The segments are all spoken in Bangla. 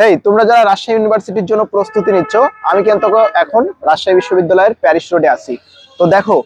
হেই, তোমরা যারা রাজশাহী ইউনিভার্সিটির জন্য প্রস্তুতি নিচ্ছ, আমি কিন্তু এখন রাজশাহী বিশ্ববিদ্যালয়ের প্যারিস রোডে আছি। তো দেখো,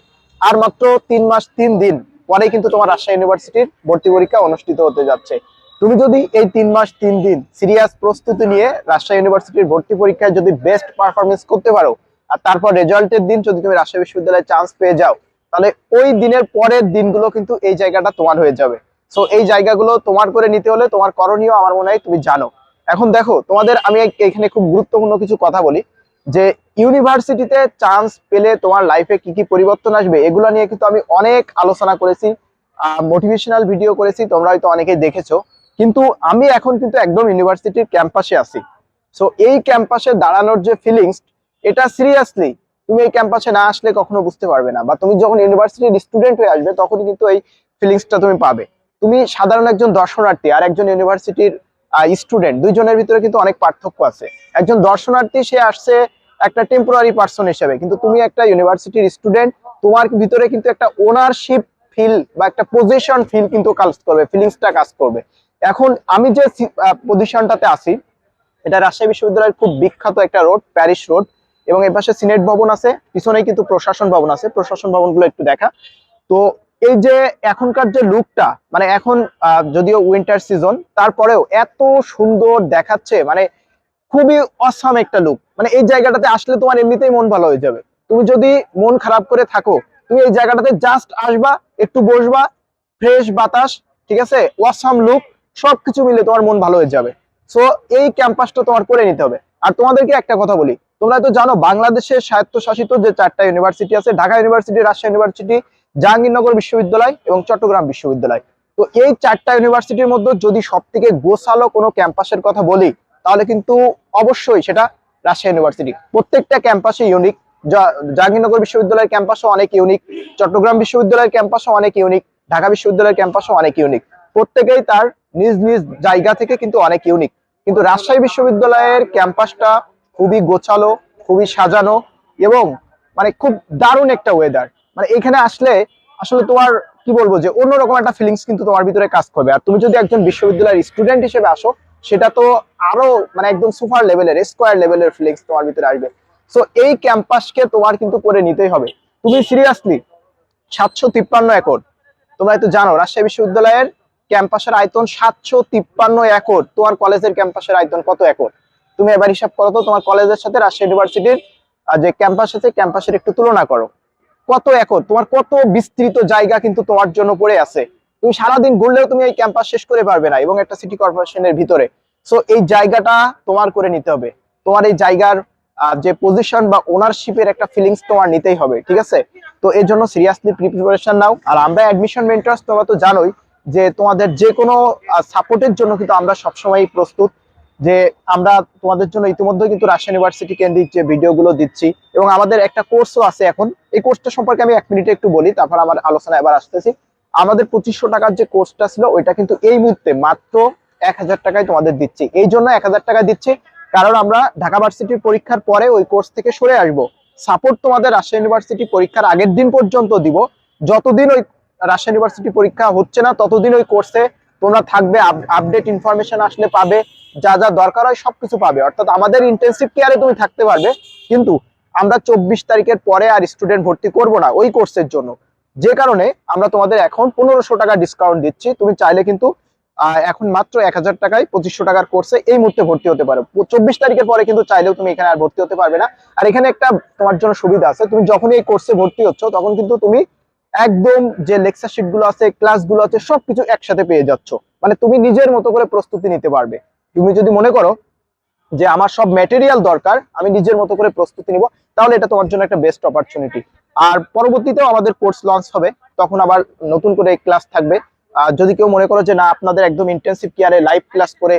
আর মাত্র তিন মাস, তিন দিন পরেই কিন্তু তোমার রাজশাহী ইউনিভার্সিটির ভর্তি পরীক্ষা অনুষ্ঠিত হতে যাচ্ছে। তুমি যদি এই তিন মাস, তিন দিন সিরিয়াস প্রস্তুতি নিয়ে রাজশাহী ইউনিভার্সিটির ভর্তি পরীক্ষায় যদি বেস্ট পারফরমেন্স করতে পারো, আর তারপর রেজাল্টের দিন যদি তুমি রাজশাহী বিশ্ববিদ্যালয়ে চান্স পেয়ে যাও, তাহলে ওই দিনের পরের দিনগুলো কিন্তু এই জায়গাটা তোমার হয়ে যাবে। সো এই জায়গাগুলো তোমার করে নিতে হলে তোমার করণীয়, আমার মনে হয় তুমি জানো। এখন দেখো, তোমাদের আমি এখানে খুব গুরুত্বপূর্ণ কিছু কথা বলি, যে ইউনিভার্সিটিতে চান্স পেলে তোমার লাইফে কি কি পরিবর্তন আসবে, এগুলো নিয়ে কিন্তু আমি অনেক আলোচনা করেছি মোটিভেশনাল ভিডিও করেছি, তোমরা হয়তো অনেকেই দেখেছ, কিন্তু আমি এখন কিন্তু একদম ইউনিভার্সিটির ক্যাম্পাসে আছি। সো এই ক্যাম্পাসে দাঁড়ানোর যে ফিলিংস এটা সিরিয়াসলি তুমি এই ক্যাম্পাসে না আসলে কখনো বুঝতে পারবে না, বা তুমি যখন ইউনিভার্সিটির স্টুডেন্ট হয়ে আসবে তখন কিন্তু এই ফিলিংসটা তুমি পাবে। তুমি সাধারণ একজন দর্শনার্থী আর একজন ইউনিভার্সিটির স্টুডেন্ট দুইজনের ভিতরে কিন্তু অনেক পার্থক্য আছে। একজন দর্শনার্থী, সে আসছে একটা টেম্পোরারি পার্সন হিসেবে, কিন্তু তুমি একটা ইউনিভার্সিটির স্টুডেন্ট তোমার ভিতরে কিন্তু একটা ওনারশিপ ফিল বা একটা পজিশন ফিল কিন্তু কাজ করবে ফিলিংসটা কাজ করবে। এখন আমি যে পজিশনটাতে আছি, এটা রাজশাহী বিশ্ববিদ্যালয়ের খুব বিখ্যাত একটা রোড প্যারিস রোড এবং এর পাশে সিনেট ভবন আছে, পিছনেই কিন্তু প্রশাসন ভবন আছে, প্রশাসন ভবনগুলো একটু দেখা। তো এই যে এখনকার যে লুকটা মানে এখন যদিও উইন্টার সিজন তারপরেও এত সুন্দর দেখাচ্ছে মানে খুবই অসাম একটা লুক মানে এই জায়গাটাতে আসলে তোমার এমনিতেই মন ভালো হয়ে যাবে। তুমি যদি মন খারাপ করে থাকো, তুমি এই জায়গাটাতে জাস্ট আসবা, একটু বসবা ফ্রেশ বাতাস, ঠিক আছে? ওয়াসাম লুক সবকিছু মিলে তোমার মন ভালো হয়ে যাবে। সো এই ক্যাম্পাসটা তোমার করে নিতে হবে। আর তোমাদেরকে একটা কথা বলি, তোমরা তো জানো, বাংলাদেশের স্বায়ত্তশাসিত যে চারটা ইউনিভার্সিটি আছে, ঢাকা ইউনিভার্সিটি রাজশাহী ইউনিভার্সিটি জাহাঙ্গীরনগর বিশ্ববিদ্যালয় এবং চট্টগ্রাম বিশ্ববিদ্যালয়। তো এই চারটা ইউনিভার্সিটির মধ্যে যদি সব থেকে গোছালো কোনো ক্যাম্পাসের কথা বলি, তাহলে কিন্তু অবশ্যই সেটা রাজশাহী ইউনিভার্সিটি প্রত্যেকটা ক্যাম্পাসে ইউনিক জাহাঙ্গীরনগর বিশ্ববিদ্যালয়ের ক্যাম্পাসও অনেক ইউনিক চট্টগ্রাম বিশ্ববিদ্যালয়ের ক্যাম্পাসও অনেক ইউনিক ঢাকা বিশ্ববিদ্যালয়ের ক্যাম্পাসও অনেক ইউনিক প্রত্যেকেই তার নিজ নিজ জায়গা থেকে কিন্তু অনেক ইউনিক কিন্তু রাজশাহী বিশ্ববিদ্যালয়ের ক্যাম্পাসটা খুবই গোছালো, খুবই সাজানো এবং মানে খুব দারুণ একটা ওয়েদার মানে এখানে আসলে আসলে তোমার কি বলব যে অন্যরকম একটা ফিলিংস কিন্তু তোমার ভিতরে কাজ করবে। আর তুমি যদি একজন বিশ্ববিদ্যালয়ের স্টুডেন্ট হিসেবে আসো, সেটা তো আরও মানে একদম সুপার লেভেলের স্কোয়ার লেভেলের ফিলিংস তোমার ভিতরে আসবে। সো এই ক্যাম্পাসকে তোমার কিন্তু করে নিতেই হবে। তুমি সিরিয়াসলি সাতশো তিপ্পান্ন একর, তোমরা তো জানো, রাজশাহী বিশ্ববিদ্যালয়ের ক্যাম্পাসের আয়তন সাতশো তিপ্পান্ন একর, তোমার কলেজের ক্যাম্পাসের আয়তন কত একর? তুমি এবার হিসাব করো তো, তোমার কলেজের সাথে রাজশাহী ইউনিভার্সিটির যে ক্যাম্পাস আছে ক্যাম্পাসের একটু তুলনা করো। কত একর? তোমার কত বিস্তৃত জায়গা কিন্তু তোমার জন্য পড়ে আছে। তুমি সারাদিন ঘুরলেও তুমি এই ক্যাম্পাস শেষ করে পারবে না এবং একটা সিটি কর্পোরেশনের ভিতরে। সো এই জায়গাটা তোমার করে নিতে হবে। তোমার এই জায়গার যে পজিশন বা ওনারশিপের একটা ফিলিংস তোমার নিতেই হবে, ঠিক আছে? তো এর জন্য সিরিয়াসলি প্রিপারেশন নাও। আর আমরা অ্যাডমিশন মেন্টার্স তোমরা তো জানোই যে তোমাদের যে কোনো সাপোর্টের জন্য কিন্তু আমরা সবসময় প্রস্তুত। যে আমরা তোমাদের জন্য ইতিমধ্যে কিন্তু রাজশাহী ইউনিভার্সিটি কেন্দ্রিক যে ভিডিওগুলো দিচ্ছি এবং আমাদের একটা কোর্সও আছে এখন। এই কোর্সটা সম্পর্কে আমি এক মিনিটে একটু বলি, তারপর আমার আলোচনা এবার আসতেছি। আমাদের পঁচিশশো টাকার যে কোর্সটা ছিল, ওইটা কিন্তু এই মুহূর্তে মাত্র এক হাজার টাকায় তোমাদের দিচ্ছি। এই জন্য এক হাজার টাকা দিচ্ছি, কারণ আমরা ঢাকা ভার্সিটির পরীক্ষার পরে ওই কোর্স থেকে সরে আসব। সাপোর্ট তোমাদের রাজশাহী ইউনিভার্সিটি পরীক্ষার আগের দিন পর্যন্ত দিব। যতদিন ওই রাজশাহী ইউনিভার্সিটি পরীক্ষা হচ্ছে না, ততদিন ওই কোর্সে তোমরা থাকবে আপডেট ইনফরমেশন আসলে পাবে, যা যা দরকার হয় সবকিছু পাবে। অর্থাৎ আমাদের ইন্টেন্সিভ কেয়ারে তুমি থাকতে পারবে, কিন্তু আমরা চব্বিশ তারিখের পরে আর স্টুডেন্ট ভর্তি করব না ওই কোর্সের জন্য। যে কারণে আমরা তোমাদের এখন পনেরোশো টাকা ডিসকাউন্ট দিচ্ছি। তুমি চাইলে কিন্তু এখন মাত্র এক হাজার টাকায় পঁচিশশো টাকার কোর্সে এই মুহূর্তে ভর্তি হতে পারো। চব্বিশ তারিখের পরে কিন্তু চাইলেও তুমি এখানে আর ভর্তি হতে পারবে না। আর এখানে একটা তোমার জন্য সুবিধা আছে। তুমি যখনই এই কোর্সে ভর্তি হচ্ছ, তখন কিন্তু তুমি একদম যে লেকচার শিটগুলো আছে ক্লাসগুলো আছে, সবকিছু একসাথে পেয়ে যাচ্ছ। মানে তুমি নিজের মতো করে প্রস্তুতি নিতে পারবে। তুমি যদি মনে করো যে আমার সব ম্যাটেরিয়াল দরকার, আমি নিজের মতো করে প্রস্তুতি নিব, তাহলে এটা তোমার জন্য একটা বেস্ট অপরচুনিটি আর পরবর্তীতেও আমাদের কোর্স লঞ্চ হবে, তখন আবার নতুন করে ক্লাস থাকবে। আর যদি কেউ মনে করো যে না, আপনাদের একদম ইন্টেন্সিভ কেয়ারে লাইভ ক্লাস করে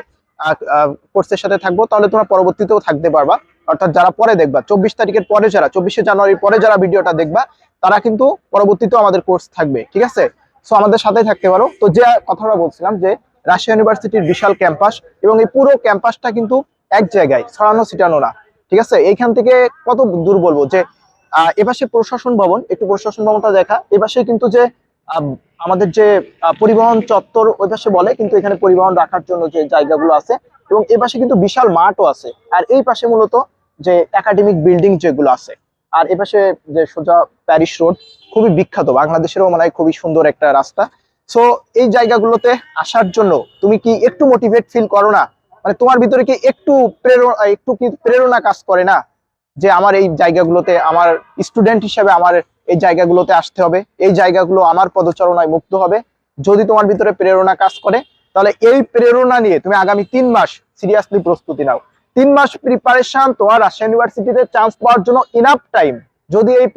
কোর্সের সাথে থাকব, তাহলে তোমরা পরবর্তীতেও থাকতে পারবা। অর্থাৎ যারা পরে দেখবা চব্বিশ তারিখের পরে যারা চব্বিশে জানুয়ারির পরে যারা ভিডিওটা দেখবা তারা কিন্তু পরবর্তীতেও আমাদের কোর্স থাকবে ঠিক আছে? সো আমাদের সাথেই থাকতে পারো। তো যে কথাটা বলছিলাম যে রাজশাহী ইউনিভার্সিটির বিশাল ক্যাম্পাস এবং এই পুরো ক্যাম্পাসটা কিন্তু এক জায়গায় ছড়ানো ছিটানো না ঠিক আছে? এইখান থেকে কত দূর বলব যে এপাশে প্রশাসন ভবন একটু প্রশাসন ভবনটা দেখা এপাশে কিন্তু যে আম, আমাদের যে পরিবহন চত্বর ওই পাশে বলে কিন্তু এখানে পরিবহন রাখার জন্য যে জায়গাগুলো আছে এবং এই পাশে কিন্তু বিশাল মাঠও আছে। আর এই পাশে মূলত যে একাডেমিক বিল্ডিং যেগুলো আছে। আর এ পাশে যে সোজা প্যারিস রোড খুবই বিখ্যাত। বাংলাদেশেরও মনে খুবই সুন্দর একটা রাস্তা। সো এই জায়গাগুলোতে আসার জন্য তুমি কি একটু মোটিভেট ফিল করো না? মানে তোমার ভিতরে কি একটু প্রেরণা, একটু কি প্রেরণা কাজ করে না? যে আমার এই জায়গাগুলোতে আমার স্টুডেন্ট হিসেবে আমার এই জায়গাগুলোতে আসতে হবে। এই জায়গাগুলো আমার পদচারণায় মুক্ত হবে। যদি তোমার ভিতরে প্রেরণা কাজ করে, তাহলে এই প্রেরণা নিয়ে তুমি আগামী তিন মাস সিরিয়াসলি প্রস্তুতি নাও। তিন মাস প্রিপারেশন তোমার রাজশাহী ইউনিভার্সিটিতে চান্স পাওয়ার জন্য ইনাফ টাইম যদি এই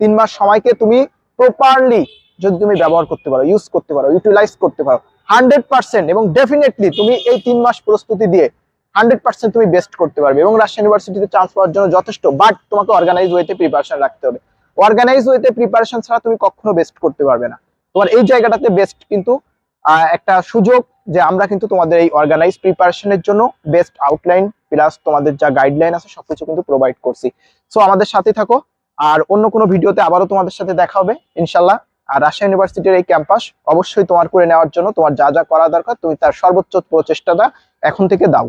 তিন মাস সময়কে তুমি প্রপারলি যদি তুমি ব্যবহার করতে পারো ইউজ করতে পারো ইউটিলাইজ করতে পারো হান্ড্রেড পার্সেন্ট এবং ডেফিনেটলি তুমি এই তিন মাস প্রস্তুতি দিয়ে হান্ড্রেড পার্সেন্ট তুমি বেস্ট করতে পারবে এবং রাজশাহী ইউনিভার্সিটিতে চান্স পাওয়ার জন্য যথেষ্ট। বাট তোমাকে অর্গানাইজ ওয়েতে প্রিপারেশন রাখতে হবে। অর্গানাইজ ওয়েতে প্রিপারেশন ছাড়া তুমি কখনো বেস্ট করতে পারবে না। তোমার এই জায়গাটাতে বেস্ট কিন্তু একটা সুযোগ যে আমরা কিন্তু তোমাদের এই অর্গানাইজ প্রিপারেশনের জন্য বেস্ট আউটলাইন প্লাস তোমাদের যা গাইডলাইন আছে, সবকিছু কিন্তু প্রোভাইড করছি। সো আমাদের সাথে থাকো। আর অন্য কোনো ভিডিওতে আবারও তোমাদের সাথে দেখা হবে, ইনশাল্লাহ। আর রাজশাহী ইউনিভার্সিটির এই ক্যাম্পাস অবশ্যই তোমার করে নেওয়ার জন্য তোমার যা যা করা দরকার, তুমি তার সর্বোচ্চ প্রচেষ্টাটা এখন থেকে দাও।